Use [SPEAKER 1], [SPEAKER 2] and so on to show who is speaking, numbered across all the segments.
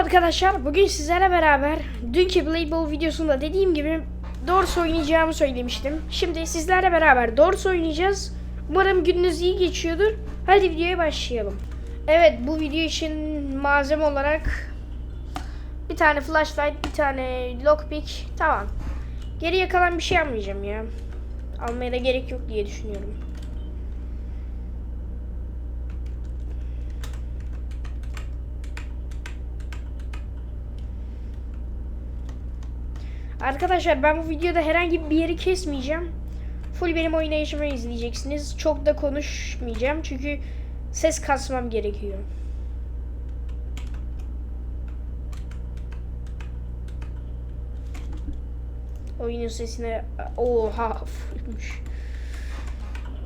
[SPEAKER 1] arkadaşlar. Bugün sizlerle beraber dünkü Ball videosunda dediğim gibi Doors oynayacağımı söylemiştim. Şimdi sizlerle beraber Doors oynayacağız. Umarım gününüz iyi geçiyordur. Hadi videoya başlayalım. Evet bu video için malzeme olarak bir tane flashlight, bir tane lockpick. Tamam. Geriye kalan bir şey almayacağım ya. Almaya da gerek yok diye düşünüyorum. Arkadaşlar ben bu videoda herhangi bir yeri kesmeyeceğim. Full benim oynayışımı izleyeceksiniz. Çok da konuşmayacağım çünkü ses kasmam gerekiyor. Oyunun sesine oha.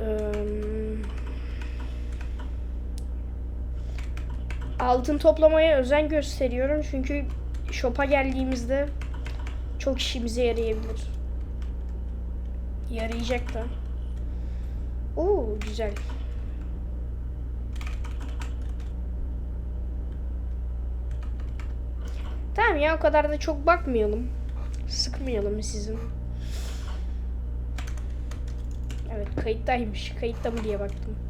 [SPEAKER 1] Eee, altın toplamaya özen gösteriyorum çünkü shop'a geldiğimizde çok işimize yarayabilir. Yarayacak da. Oo güzel. Tamam ya o kadar da çok bakmayalım. Sıkmayalım sizin. Evet kayıttaymış. Kayıtta mı diye baktım.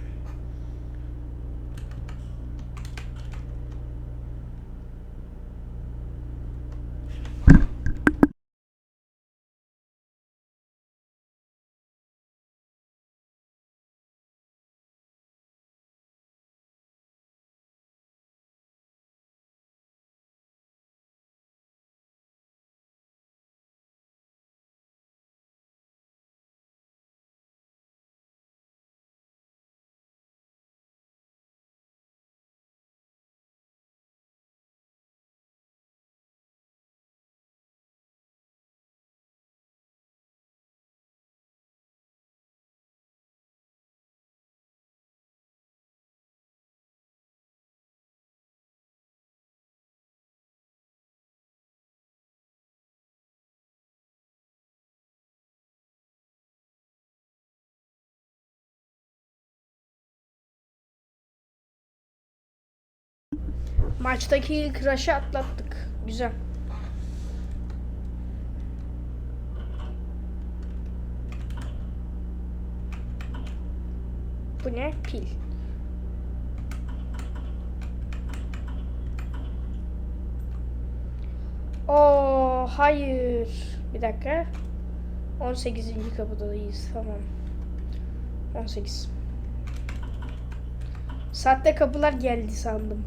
[SPEAKER 1] Maçtaki ilk rush'ı atlattık. Güzel. Bu ne? Pil. Oo hayır. Bir dakika. 18. kapıdayız. Tamam. 18. Saatte kapılar geldi sandım.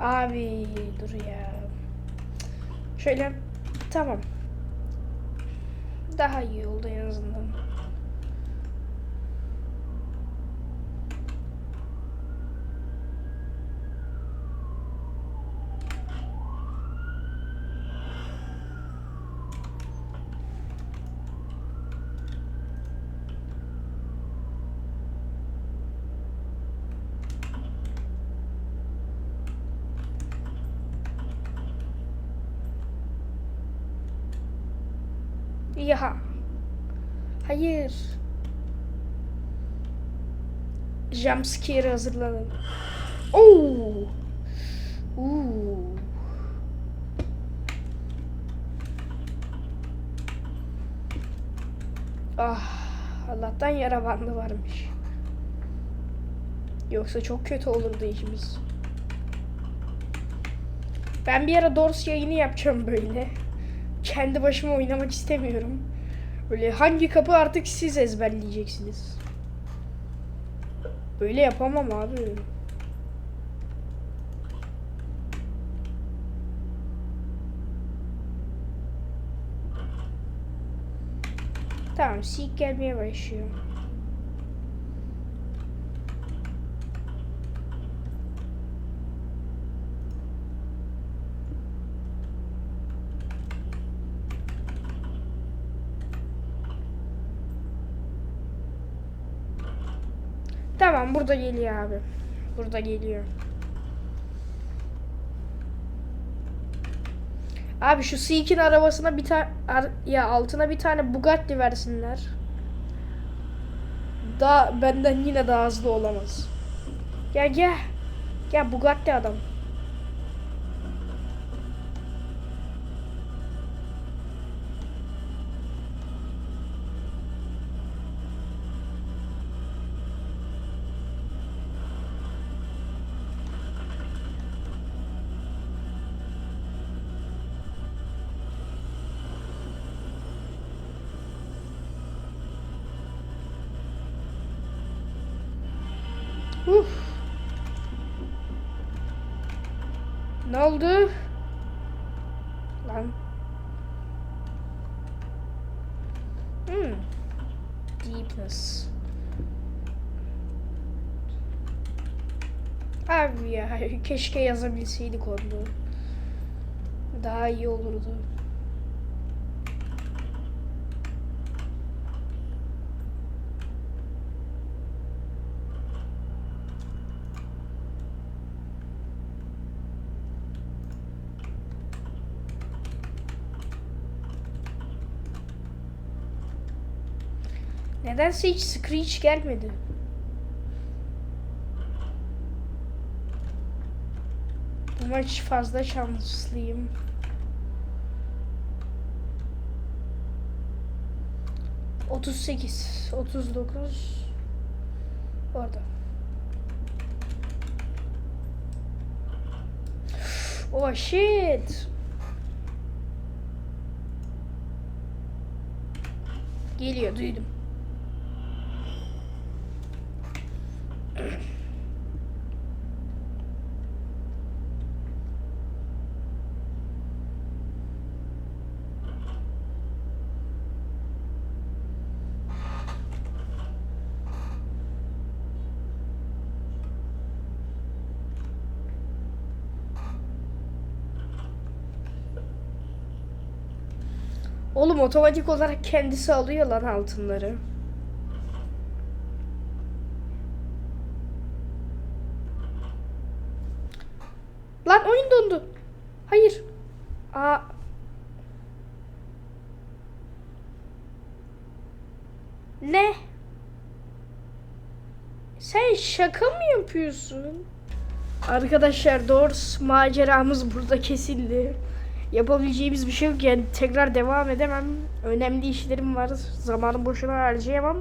[SPEAKER 1] Abi dur ya. Şöyle tamam. Daha iyi oldu en azından. Ya. Hayır. Jumpscare hazırlanın. Oo. Oo. Ah, Allah'tan yara bandı varmış. Yoksa çok kötü olurdu işimiz. Ben bir ara Dors yayını yapacağım böyle. Kendi başıma oynamak istemiyorum. Böyle hangi kapı artık siz ezberleyeceksiniz. Böyle yapamam abi. Tamam, Seek gelmeye başlıyor. Tamam, burada geliyor abi. Burada geliyor. Abi şu Seek'in arabasına bir tane ya altına bir tane Bugatti versinler. Da benden yine daha hızlı olamaz. Gel gel. Gel Bugatti adam. Uf. Ne oldu? Lan. Hmm. Deepness. Abi ya keşke yazabilseydik onu. Daha iyi olurdu. Nedense hiç Screech gelmedi. Bu maç fazla şanslıyım. Otuz sekiz, otuz dokuz. Orada. Oh shit. Geliyor duydum. Oğlum otomatik olarak kendisi alıyor lan altınları. Lan oyun dondu. Hayır. Aa. Ne? Sen şaka mı yapıyorsun? Arkadaşlar Doors maceramız burada kesildi. Yapabileceğimiz bir şey yok yani tekrar devam edemem. Önemli işlerim var. Zamanı boşuna harcayamam.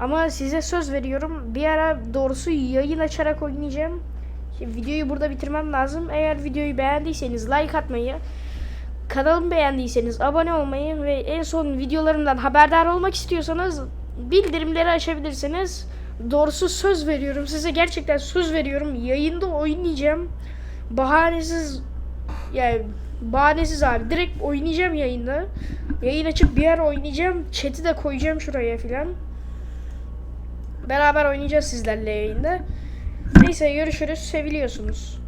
[SPEAKER 1] Ama size söz veriyorum. Bir ara doğrusu yayın açarak oynayacağım. Şimdi videoyu burada bitirmem lazım. Eğer videoyu beğendiyseniz like atmayı, kanalımı beğendiyseniz abone olmayı ve en son videolarımdan haberdar olmak istiyorsanız bildirimleri açabilirsiniz. Doğrusu söz veriyorum size gerçekten söz veriyorum. Yayında oynayacağım. bahanesiz yani bahanesiz abi direkt oynayacağım yayında. Yayın açıp bir ara oynayacağım. Chat'i de koyacağım şuraya filan. Beraber oynayacağız sizlerle yayında. Neyse görüşürüz. Seviliyorsunuz.